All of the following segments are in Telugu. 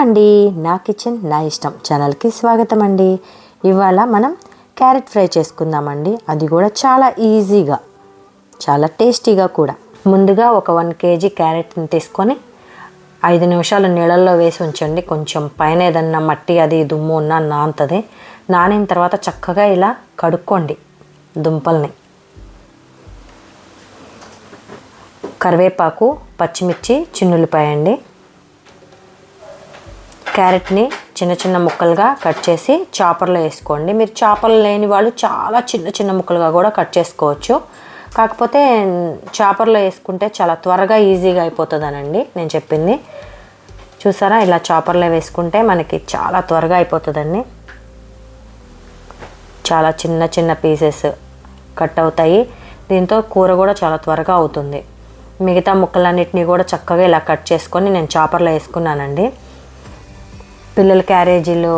అండి. నా కిచెన్ నా ఇష్టం. ఛానల్కి స్వాగతం అండి ఇవాళ మనం క్యారెట్ ఫ్రై చేసుకుందామండి. అది కూడా చాలా ఈజీగా చాలా టేస్టీగా కూడా. ముందుగా ఒక వన్ కేజీ క్యారెట్ని తీసుకొని ఐదు నిమిషాలు నీళ్ళల్లో వేసి ఉంచండి. కొంచెం పైన ఏదన్నా మట్టి అది దుమ్ము ఉన్నా నాంతది నానిన తర్వాత చక్కగా ఇలా కడుక్కోండి దుంపల్ని. కరివేపాకు పచ్చిమిర్చి చిన్నుల్లిపాయ అండి క్యారెట్ని చిన్న చిన్న ముక్కలుగా కట్ చేసి చాపర్లో వేసుకోండి. మీరు చాపర్లు లేని వాళ్ళు చాలా చిన్న చిన్న ముక్కలుగా కూడా కట్ చేసుకోవచ్చు. కాకపోతే చాపర్లో వేసుకుంటే చాలా త్వరగా ఈజీగా అయిపోతుందనండి నేను చెప్పింది. చూసారా? ఇలా చాపర్లో వేసుకుంటే మనకి చాలా త్వరగా అయిపోతుందండి. చాలా చిన్న చిన్న పీసెస్ కట్ అవుతాయి. దీంతో కూర కూడా చాలా త్వరగా అవుతుంది. మిగతా ముక్కలన్నిటిని కూడా చక్కగా ఇలా కట్ చేసుకొని నేను చాపర్లో వేసుకున్నానండి. పిల్లల క్యారేజీలు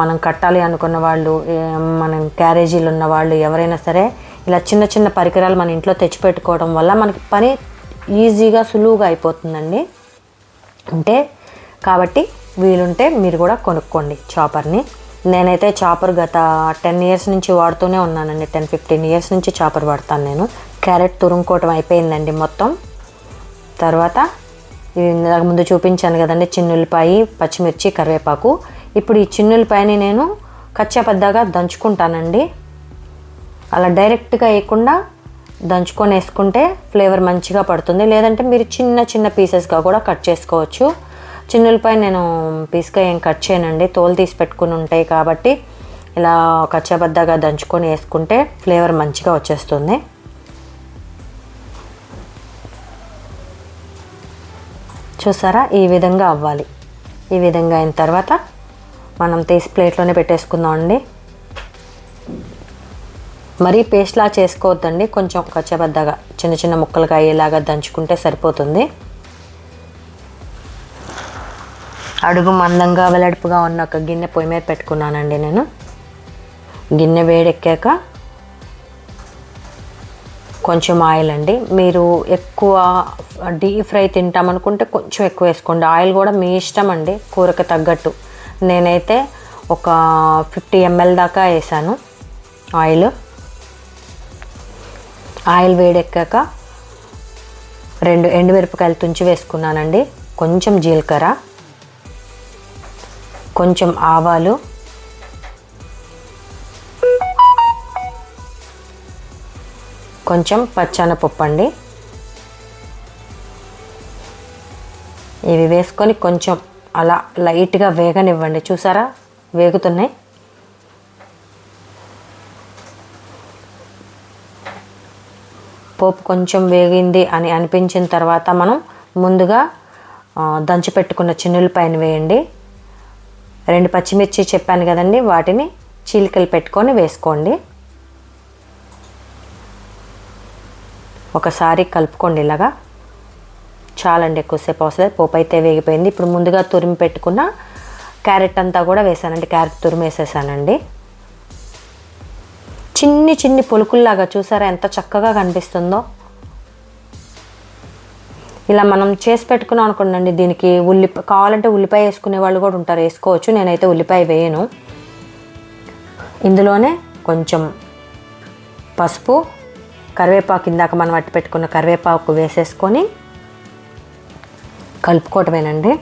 మనం కట్టాలి అనుకున్న వాళ్ళు మనం క్యారేజీలు ఉన్న వాళ్ళు ఎవరైనా సరే ఇలా చిన్న చిన్న పరికరాలు మన ఇంట్లో తెచ్చిపెట్టుకోవడం వల్ల మనకి పని ఈజీగా సులువుగా అయిపోతుందండి. అంటే కాబట్టి వీలుంటే మీరు కూడా కొనుక్కోండి చాపర్ని. నేనైతే చాపర్ గత టెన్ ఇయర్స్ నుంచి వాడుతూనే ఉన్నానండి. టెన్ ఫిఫ్టీన్ ఇయర్స్ నుంచి చాపర్ వాడతాను నేను. క్యారెట్ తురుముకోవటం అయిపోయిందండి మొత్తం. తర్వాత ముందు చూపించాను కదండి చిన్నులపాయి పచ్చిమిర్చి కరివేపాకు. ఇప్పుడు ఈ చిన్నులపాయని నేను కచ్చాపద్దాగా దంచుకుంటానండి. అలా డైరెక్ట్గా వేయకుండా దంచుకొని వేసుకుంటే ఫ్లేవర్ మంచిగా పడుతుంది. లేదంటే మీరు చిన్న చిన్న పీసెస్గా కూడా కట్ చేసుకోవచ్చు. చిన్నులపై నేను పీస్గా ఏం కట్ చేయనండి. తోలు తీసి పెట్టుకుని ఉంటాయి కాబట్టి ఇలా కచ్చాబద్దగా దంచుకొని వేసుకుంటే ఫ్లేవర్ మంచిగా వచ్చేస్తుంది. చూసారా? ఈ విధంగా అవ్వాలి. ఈ విధంగా అయిన తర్వాత మనం తీసి ప్లేట్లోనే పెట్టేసుకుందామండి మరీ పేస్ట్లా చేసుకోవద్దండి. కొంచెం కచ్చబద్దగా చిన్న చిన్న ముక్కలుగా అయ్యేలాగా దంచుకుంటే సరిపోతుంది. అడుగు మందంగా వెలడుపుగా ఉన్న ఒక గిన్నె పొయ్యి మీద పెట్టుకున్నానండి నేను. గిన్నె వేడెక్కాక కొంచెం ఆయిల్ అండి. మీరు ఎక్కువ డీప్ ఫ్రై తింటామనుకుంటే కొంచెం ఎక్కువ వేసుకోండి. ఆయిల్ కూడా మీ ఇష్టం అండి కూరకు తగ్గట్టు. నేనైతే ఒక ఫిఫ్టీ ఎంఎల్ దాకా వేసాను ఆయిల్. ఆయిల్ వేడెక్కాక రెండు ఎండుమిరపకాయలు తుంచి వేసుకున్నానండి. కొంచెం జీలకర్ర కొంచెం ఆవాలు కొంచెం పచ్చెనపప్పు అండి. ఇవి వేసుకొని కొంచెం అలా లైట్గా వేగనివ్వండి. చూసారా? వేగుతున్నాయి. పోపు కొంచెం వేగింది అని అనిపించిన తర్వాత మనం ముందుగా దంచిపెట్టుకున్న దంచి పెట్టుకున్న చిన్నులపైన వేయండి. రెండు పచ్చిమిర్చి చెప్పాను కదండి వాటిని చీలికలు పెట్టుకొని వేసుకోండి. ఒకసారి కలుపుకోండి ఇలాగా. చాలండి ఎక్కువసేపు అవసరం పోపు అయితే వేగిపోయింది. ఇప్పుడు ముందుగా తురిమి పెట్టుకున్న క్యారెట్ అంతా కూడా వేసానండి. క్యారెట్ తురిమి వేసేసానండి. చిన్ని చిన్ని పులుకుల్లాగా చూసారా ఎంత చక్కగా కనిపిస్తుందో. ఇలా మనం చేసి పెట్టుకున్నాం అనుకోండి దీనికి ఉల్లి కావాలంటే ఉల్లిపాయ వేసుకునే వాళ్ళు కూడా ఉంటారు. వేసుకోవచ్చు. నేనైతే ఉల్లిపాయ వేయను. ఇందులోనే కొంచెం పసుపు కరివేపాకు ఇందాక మనం అట్టి పెట్టుకున్న కరివేపాకు వేసేసుకొని కలుపుకోవటమేనండి.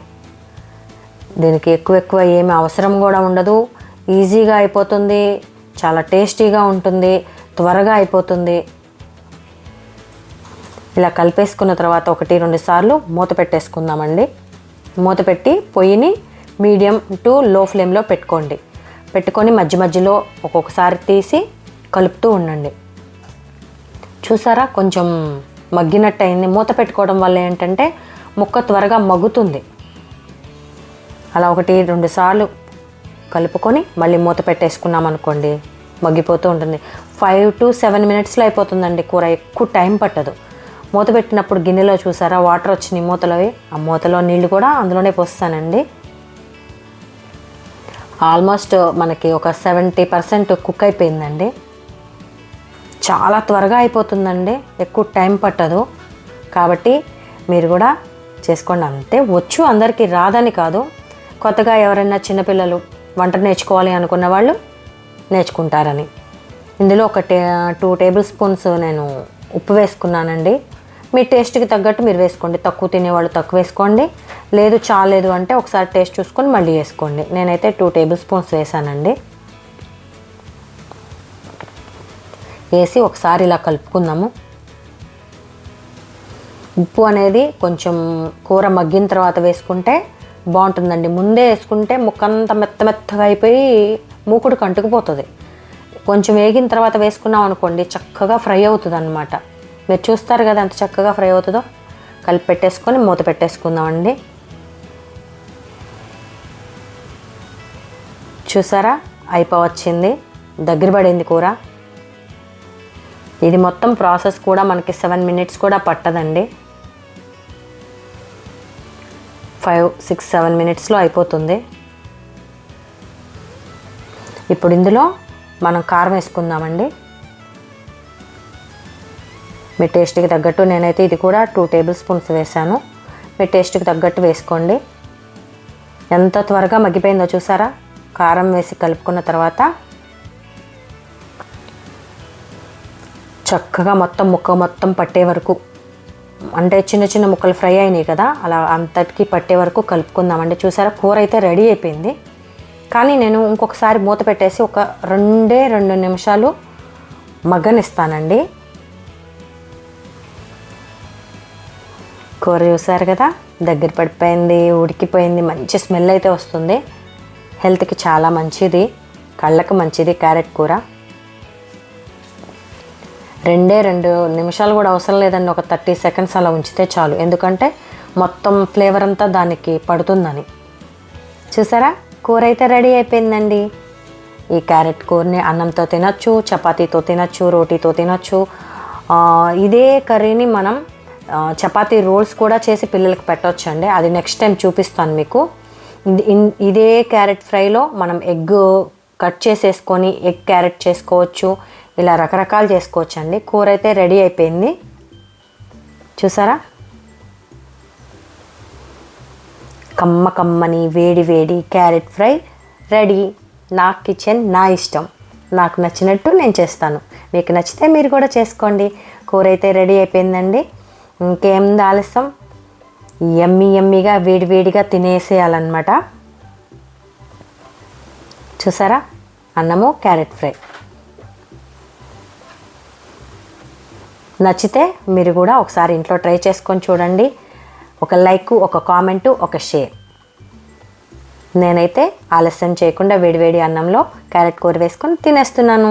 దీనికి ఎక్కువ ఎక్కువ ఏమి అవసరం కూడా ఉండదు. ఈజీగా అయిపోతుంది. చాలా టేస్టీగా ఉంటుంది. త్వరగా అయిపోతుంది. ఇలా కలిపేసుకున్న తర్వాత ఒకటి రెండు సార్లు మూత పెట్టేసుకుందామండి. మూత పెట్టి పొయ్యిని మీడియం టు లో ఫ్లేమ్లో పెట్టుకోండి. పెట్టుకొని మధ్య మధ్యలో ఒక్కొక్కసారి తీసి కలుపుతూ ఉండండి. చూసారా? కొంచెం మగ్గినట్టు అయింది మూత పెట్టుకోవడం వల్ల ఏంటంటే ముక్క త్వరగా మగ్గుతుంది. అలా ఒకటి రెండు సార్లు కలుపుకొని మళ్ళీ మూత పెట్టేసుకున్నాం అనుకోండి మగ్గిపోతూ ఉంటుంది. ఫైవ్ టు సెవెన్ మినిట్స్లో అయిపోతుందండి కూర ఎక్కువ టైం పట్టదు. మూత పెట్టినప్పుడు గిన్నెలో చూసారా? వాటర్ వచ్చినాయి మూతలోవి. ఆ మూతలో నీళ్ళు కూడా అందులోనే పోస్తానండి. ఆల్మోస్ట్ మనకి ఒక సెవెంటీ పర్సెంట్ కుక్ అయిపోయిందండి. చాలా త్వరగా అయిపోతుందండి. ఎక్కువ టైం పట్టదు. కాబట్టి మీరు కూడా చేసుకోండి. అంతే వచ్చు అందరికీ రాదని కాదు. కొత్తగా ఎవరైనా చిన్నపిల్లలు వంట నేర్చుకోవాలి అనుకున్న వాళ్ళు నేర్చుకుంటారని. ఇందులో ఒక టే టూ టేబుల్ స్పూన్స్ నేను ఉప్పు వేసుకున్నానండి. మీ టేస్ట్కి తగ్గట్టు మీరు వేసుకోండి. తక్కువ తినేవాళ్ళు తక్కువ వేసుకోండి. లేదు చాలేదు అంటే ఒకసారి టేస్ట్ చూసుకొని మళ్ళీ వేసుకోండి. నేనైతే టూ టేబుల్ స్పూన్స్ వేసానండి. వేసి ఒకసారి ఇలా కలుపుకుందాము. ఉప్పు అనేది కొంచెం కూర మగ్గిన తర్వాత వేసుకుంటే బాగుంటుందండి. ముందే వేసుకుంటే ముక్కంత మెత్త మెత్తగా అయిపోయి మూకుడు కంటుకుపోతుంది కొంచెం వేగిన తర్వాత వేసుకున్నాం అనుకోండి చక్కగా ఫ్రై అవుతుంది అనమాట మీరు చూస్తారు కదా ఎంత చక్కగా ఫ్రై అవుతుందో? కలిపి పెట్టేసుకొని మూత పెట్టేసుకుందామండి. చూసారా? అయిపోవచ్చింది దగ్గర పడింది కూర. ఇది మొత్తం ప్రాసెస్ కూడా మనకి సెవెన్ మినిట్స్ కూడా పట్టదండి. ఫైవ్ సిక్స్ సెవెన్ మినిట్స్లో అయిపోతుంది. ఇప్పుడు ఇందులో మనం కారం వేసుకుందామండి. మీ టేస్ట్కి తగ్గట్టు నేనైతే ఇది కూడా టూ టేబుల్ స్పూన్స్ వేసాను. మీ టేస్ట్కి తగ్గట్టు వేసుకోండి. ఎంత త్వరగా మగ్గిపోయిందో చూసారా? కారం వేసి కలుపుకున్న తర్వాత చక్కగా మొత్తం ముక్క మొత్తం పట్టే వరకు అంటే చిన్న చిన్న ముక్కలు ఫ్రై అయినాయి కదా అలా అంతటికి పట్టే వరకు కలుపుకుందామండి. చూసారా కూర అయితే రెడీ అయిపోయింది. కానీ నేను ఇంకొకసారి మూత పెట్టేసి ఒక రెండే రెండు నిమిషాలు మగ్గనిస్తానండి. కూర చూసారు కదా దగ్గర పడిపోయింది ఉడికిపోయింది మంచి స్మెల్ అయితే వస్తుంది. హెల్త్కి చాలా మంచిది కళ్ళకు మంచిది క్యారెట్ కూర. రెండే రెండు నిమిషాలు కూడా అవసరం లేదండి. ఒక థర్టీ సెకండ్స్ అలా ఉంచితే చాలు. ఎందుకంటే మొత్తం ఫ్లేవర్ అంతా దానికి పడుతుందని. చూసారా? కూర అయితే రెడీ అయిపోయిందండి. ఈ క్యారెట్ కూరని అన్నంతో తినచ్చు చపాతీతో తినచ్చు రోటీతో తినచ్చు. ఇదే కర్రీని మనం చపాతీ రోల్స్ కూడా చేసి పిల్లలకి పెట్టవచ్చండి అది నెక్స్ట్ టైం చూపిస్తాను మీకు. ఇది- ఇన్- ఇదే క్యారెట్ ఫ్రైలో మనం ఎగ్ కట్ చేసేసుకొని ఎగ్ క్యారెట్ చేసుకోవచ్చు ఇలా రకరకాలు చేసుకోవచ్చండి. కూర అయితే రెడీ అయిపోయింది. చూసారా? కమ్మ కమ్మని వేడి వేడి క్యారెట్ ఫ్రై రెడీ. నా కిచెన్ నా ఇష్టం. నాకు నచ్చినట్టు నేను చేస్తాను. మీకు నచ్చితే మీరు కూడా చేసుకోండి. కూర అయితే రెడీ అయిపోయిందండి. ఇంకేం ఆలస్యం? ఎమ్మి ఎమ్మిగా వేడి వేడిగా తినేసేయాలన్నమాట. చూసారా? అన్నము క్యారెట్ ఫ్రై. నచ్చితే మీరు కూడా ఒకసారి ఇంట్లో ట్రై చేసుకొని చూడండి. ఒక లైక్ ఒక కామెంటు ఒక షేర్. నేనైతే ఆలస్యం చేయకుండా వేడివేడి అన్నంలో క్యారెట్ కూర వేసుకొని తినేస్తున్నాను.